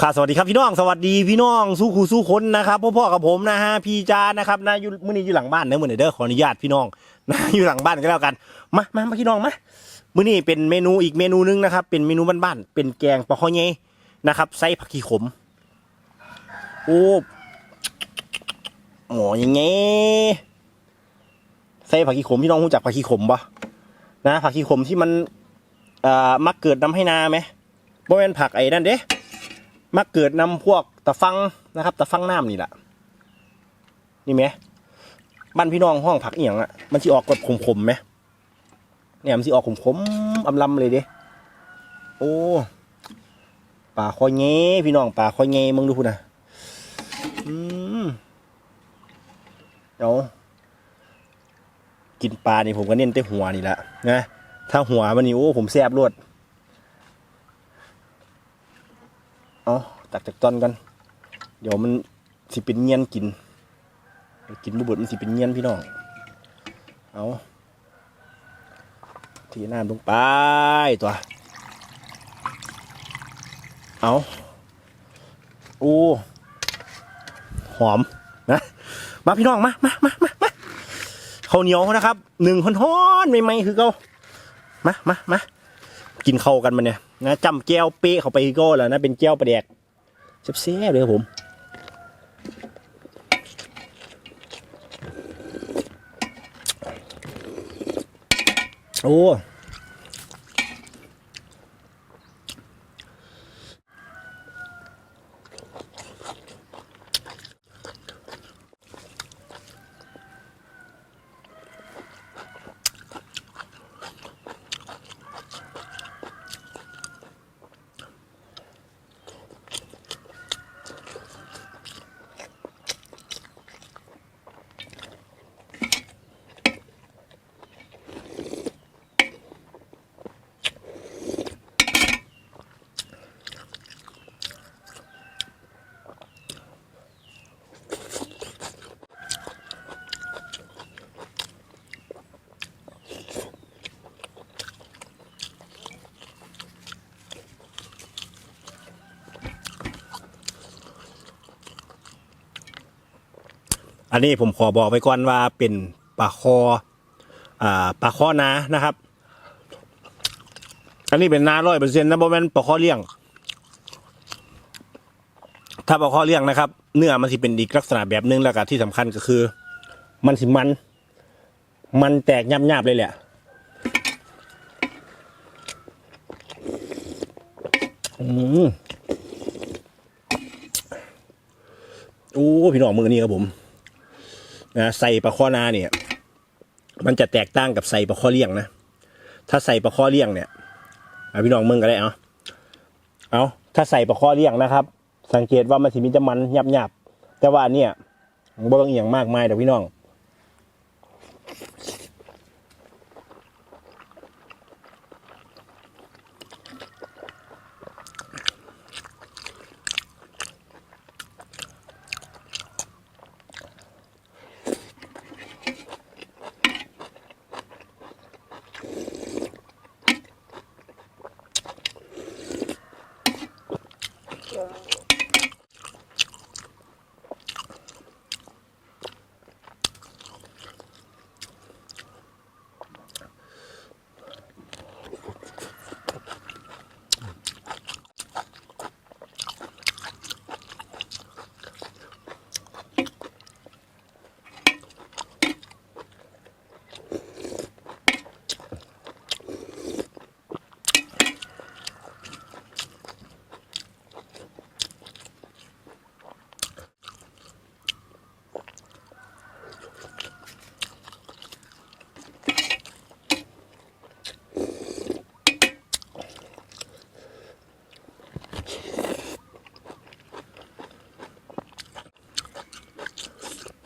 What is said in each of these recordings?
ค่ะสวัสดีครับพี่น้องสวัสดีพี่น้องสู้ครูสู้คนนะครับพ่อพ่อกับผมนะฮะพี่จานะครับนะอยู่มื่อนี้อยู่หลังบ้านเด้อมื่อนี้เด้อขออนุญาตพี่น้องนะอยู่หลังบ้านก็แล้วกันมามามาพี่น้องมามื่อนี้เป็นเมนูอีกเมนูนึงนะครับ เป็นเมนูบ้านๆเป็นแกงปลาข้อเยนะครับใส่ผักชีขมโอ้หมอยังไงใส่ผักชีขมพี่น้องรู้จักผักชีขมปะนะผักชีขมที่มันเอ่อมักเกิดน้ำให้นาไหมบ่แม่นผักไอ้นั่นเด้ มักเกิดนำพวกตะฟังนะครับตะฟังน้ำนี่แหละนี่ไหมบ้านพี่น้องห้องผักเอียงอะมันสิออกแบบขมๆไหมเนี่ยมันสิออกขมๆอำลำเลยเด้โอ้ป่าคอยเงี้พี่น้องป่าคอยเงี้มึงดูพูดนะอืมเดี๋ยวกินปลานี่ผมก็เน้นแต่หัวนี่แหละนะถ้าหัวมันนี่โอ้ผมแซ่บรวด เอาตักจากต้นกัน เดี๋ยวมันสิเป็นเงี้ยนกิน กินบุบดมันสิเป็นเงี้ยนพี่น้อง เอาทีน้ำลงไปตัว เอาโอ้หอมนะ มาพี่น้องมามามามามาข้าวเหนียวนะครับหนึ่งฮ้อนๆใหม่ๆคือเก่ามามามา กินเข้ากันมาเนี่ยนะจำแก้วเป๊ะเข้าไปก็แล้วนะเป็นแก้วปลาแดกแซ่บๆเลยครับผมโอ้ อันนี้ผมขอบอกไปก่อนว่าเป็นปลาคออ่าปลาคอนานะครับ อันนี้เป็นนาร้อยเปอร์เซ็นต์นะโมเมนปลาคอเลี้ยง ถ้าปลาคอเลี้ยงนะครับ เนื้อมันสิเป็นอีกลักษณะแบบนึงแล้วก็ที่สำคัญก็คือ มันสิมัน มันแตกยับยับๆเลยแหละอืมโอ้พี่น้องมือนี้ครับผม นะใส่ปลาข้อนาเนี่ย มันจะแตกต่างกับใส่ปลาข้อเลี้ยงนะถ้าใส่ปลาข้อเลี้ยงเนี่ยอพี่น้องมึงก็ได้เอาเอาถ้าใส่ปลาข้อเลี้ยงนะครับ สังเกตว่ามันสิมีแต่มันหยับหยับๆแต่ว่านเนี่ยบ่ต้องเอียงมากมายเดี๋ยวพี่น้อง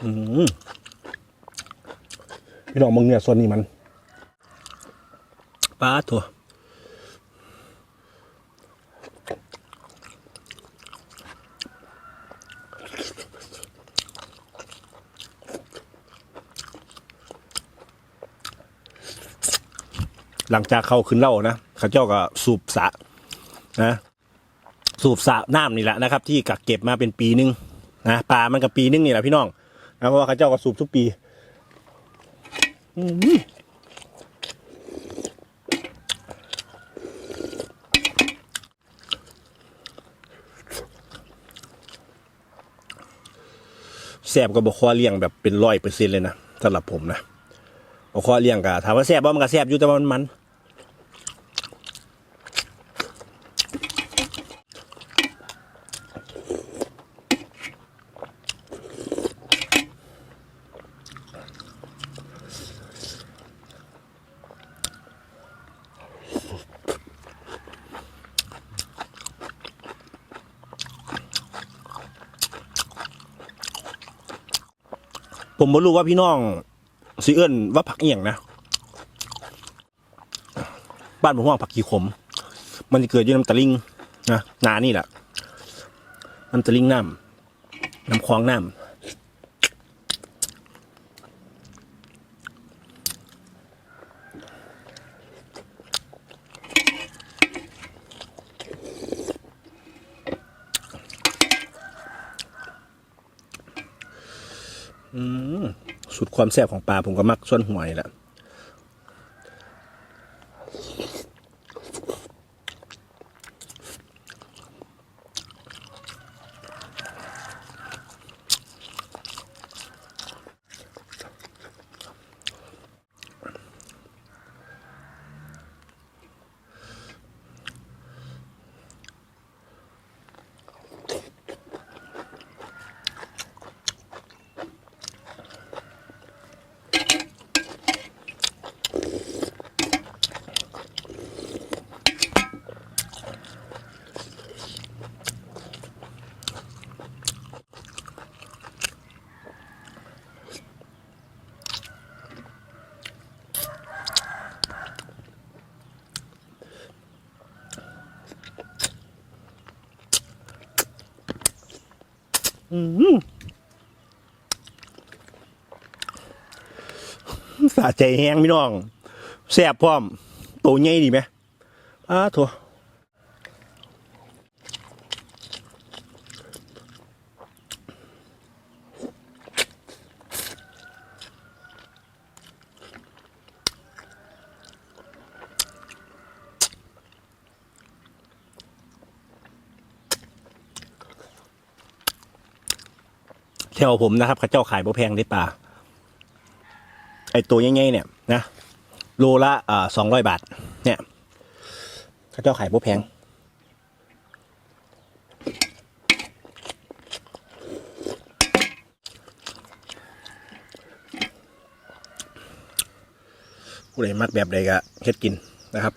พี่น้องมึงเนี่ยส่วนนี้มันปลาถั่วหลังจากเขาขึ้นเล่านะเขาเจ้าก็สูบสะนะสูบสะน้ำนี่แหละนะครับ ที่กักเก็บมาเป็นปีนึงนะปลามันกับปีนึงนี่แหละพี่น้อง นะเพราะว่าเขาเจ้าก็สูบทุกปีอืแซบกับบคอเลี้ยงแบบเป็นร้อยเปอร์เซ็นต์เลยนะสำหรับผมนะบคอเลี้ยงกะถามว่าแซบบ่มันก็แซบอยู่แต่ว่ามันมัน ผมบ่รู้ว่าพี่น้องสิเอิ้นว่าผักเอียงนะ บ้านผมว่าผักขี้ขม มันจะเกิดอยู่น้ำตะลิงนะนานี่แหละน้ำตะลิงน้ำน้ำคลองน้ำอืมสุด ความแซ่บของปลาผมก็มักส่วนหวยแหละ สะใจแห้งพี่น้องแซ่บพร้อม โตใหญ่ดีไหมอ้าถั่ว ถวผมนะครับข้าเจ้าขายบ่แพงได้ปลาไอตัวใหญ่ๆเนี่ยนะโลละอ่าสองร้อยบาท เนี่ยเขาเจ้าขายพวแพงผู้ใดมักแบบใดก็เฮ็ดกินนะครับ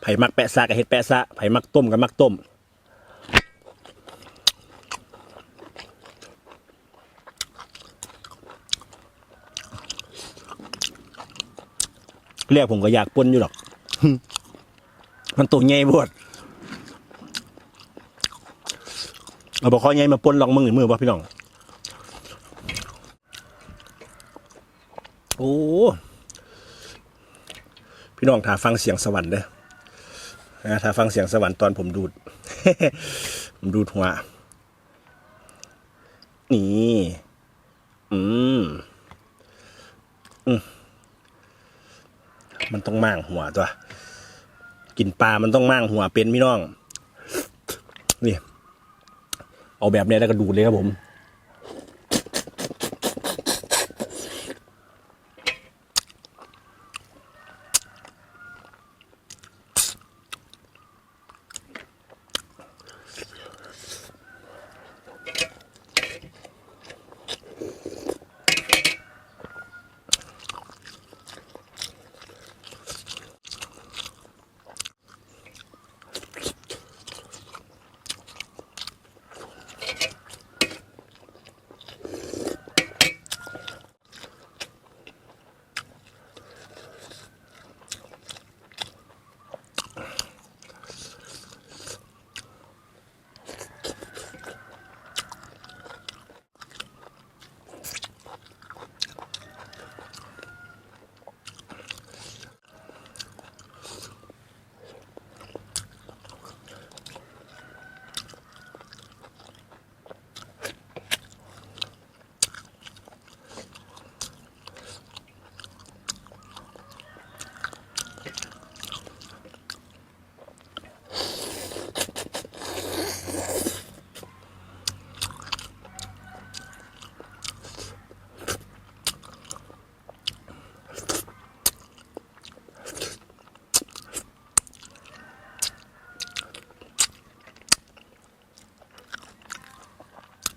ไผ่มักแปะซะก็เฮ็ดแปะซะไผ่มักต้มก็มักต้ม เรียกผมก็อยากปนอยู่หรอก มันตัวใหญ่บวดเอาบอกข้อใหญ่มาปนลองมือหรือมือป่ะพี่น้อง โอ้ พี่น้องถ้าฟังเสียงสวรรค์เด้อนะถ้าฟังเสียงสวรรค์ตอนผมดูด ผมดูดหัว นี่ อืมมั มันต้องมั่งหัวตัวกินปลา มันต้องมั่งหัวเป็นพี่น้องนี่เอาแบบนี้แล้วก็ดูดเลยครับผม ป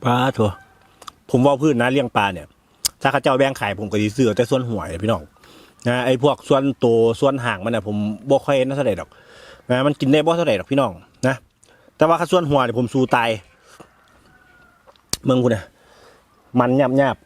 ลาถั่วผมว่าพืชนะเลี้ยงปลาเนี่ย ถ้าเขาเจ้าแบ่งขายผมก็ดีเสือแต่ส่วนหวยพี่น้อง นะไอ้พวกส่วนโตส่วนห่างมันเนี่ยผมบ่ค่อยน่าเท่าไหร่ดอกนะมันกินได้บ่เท่าไหร่ดอกพี่น้องนะแต่ว่าข้าส่วนหัวเนี่ยผมสู้ตายเมืองคุณเนี่ยมันหยาบหยาบ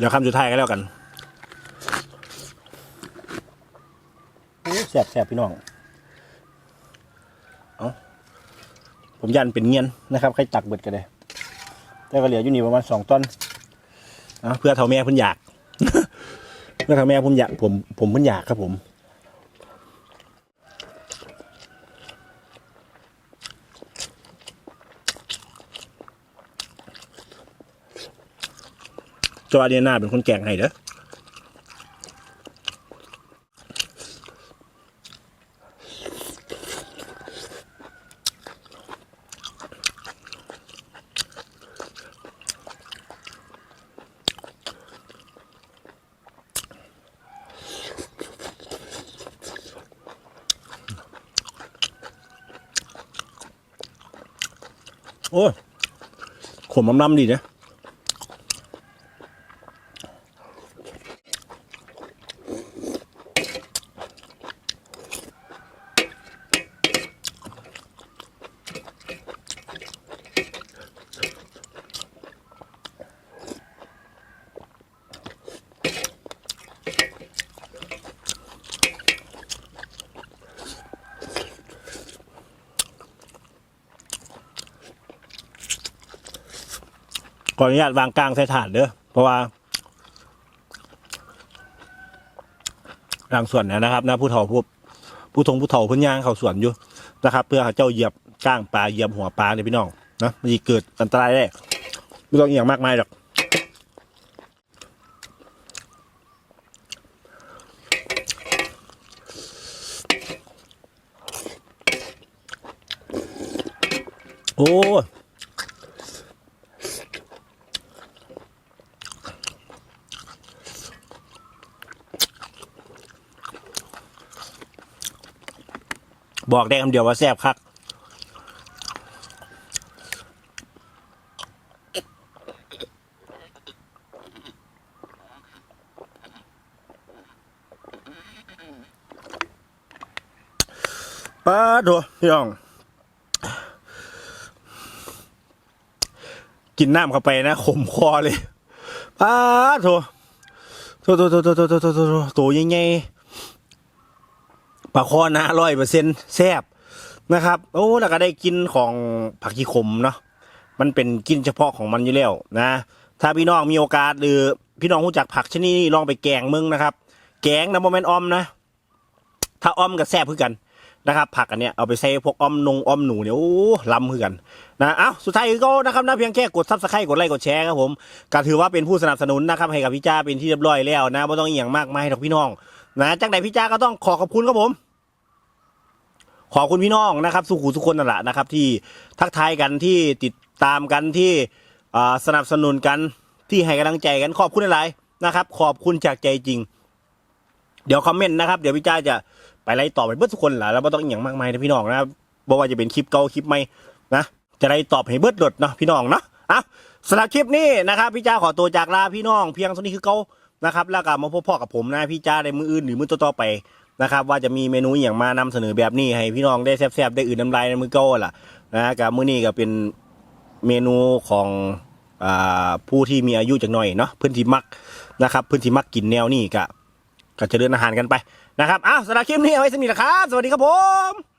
เดี๋ยวคำสุดท้ายก็แล้วกันแสบแสบพี่น้องเอาผมยันเป็นเงียนนะครับใครตักเบิดกันเลยแต่ก็เหลืออยู่นี่ประมาณสองต้นเอาเพื่อเท่าแม่เพิ่นอยาก เพื่อเท่าแม่ผมอยากผมผมเพิ่นอยากครับผม จอเดียนาเป็นคนแกงให้เด้อโอ้ยขมน้ำๆดีนะ ขออนุญาตวางกลางใส่ถาดเด้อเพราะว่าทางส่วนเนยนะครับนะผู้เฒ่าผู้ผู้ทงผู้เฒ่าพิ่นยางเขาสวนอยู่นะครับ เพื่อเขาเจ้าเหยียบก้างปลาเหยียบหัวปลาเนี่ยพี่น้องนะมันจะเกิดอันตรายได้ไม่ต้องอหย่างมากมายหรอกโอ้ย บอกได้คำเดียวว่าแซ่บคักป้าดัวพี่น้อง กินน้ำเข้าไปนะขมคอเลยป้าโถโถโถโถโถโถโถโถโถโตยังไง ปลาคอนะร้อยเปอร์เซ็นแซ่บนะครับ โอ้แล้วก็ได้กินของผักชีขมเนาะมันเป็นกินเฉพาะของมันอยู่แล้วนะ ถ้าพี่น้องมีโอกาสหรือพี่น้องรู้จักผักชนิดนี้ลองไปแกงมึงนะครับ แกงนะโมเมนออมนะ ถ้าออมกับแซ่บคือกันนะครับ ผักอันเนี้ยเอาไปใส่พวกออมนงออมหนูเนี่ยโอ้ล้ำคือกันนะเอ้าสุดท้ายก็นะครับนะเพียงแค่กดซับสไครต์กดไลค์กดแชร์ครับผมก็ถือว่าเป็นผู้สนับสนุนนะครับให้กับพี่จ้าเป็นที่เรียบร้อยแล้วนะไม่ต้องอหย่างมากมายหรอกพี่น้อง นะจากไหนพี่จ้าก็ต้องขอขอบคุณครับผม ขอบคุณพี่น้องนะครับ สุขุทุกคนนั่นแหละนะครับ ที่ทักทายกันที่ติดตามกันที่สนับสนุนกันที่ให้กำลังใจกันขอบคุณหลายๆนะครับ ขอบคุณจากใจจริง เดี๋ยวคอมเมนต์นะครับ เดี๋ยวพี่จ้าจะไปไล่ตอบไปเบิดทุกคนแหละแล้วไม่ต้องอย่างมากมายนะพี่น้องนะบอกว่าจะเป็นคลิปเก่าคลิปใหม่นะจะไล่ตอบให้เบิดหลดเนาะพี่น้องเนาะอะสำหรับคลิปนี้นะครับ พี่จ้าขอตัวจากลาพี่น้องเพียงเท่านี้คือเก่า นะครับแล้วก็มาพบพ่อกับผมนะพี่จ้าในมืออื่นหรือมือต่อๆไปนะครับว่าจะมีเมนูอย่างมานำเสนอแบบนี้ให้พี่น้องได้แซ่บๆได้อื่นน้ำลายในมือเก่าล่ะนะกับมื้อนี้ก็เป็นเมนูของอ่าผู้ที่มีอายุจักหน่อยเนาะพื่อนที่มักนะครับพื่อนที่มักกินแนวนี้ก็ก็จะเดินอาหารกันไปนะครับอ้าวสำหรับคลิปนี้เอาไว้สนิทนะครับ สวัสดีครับผม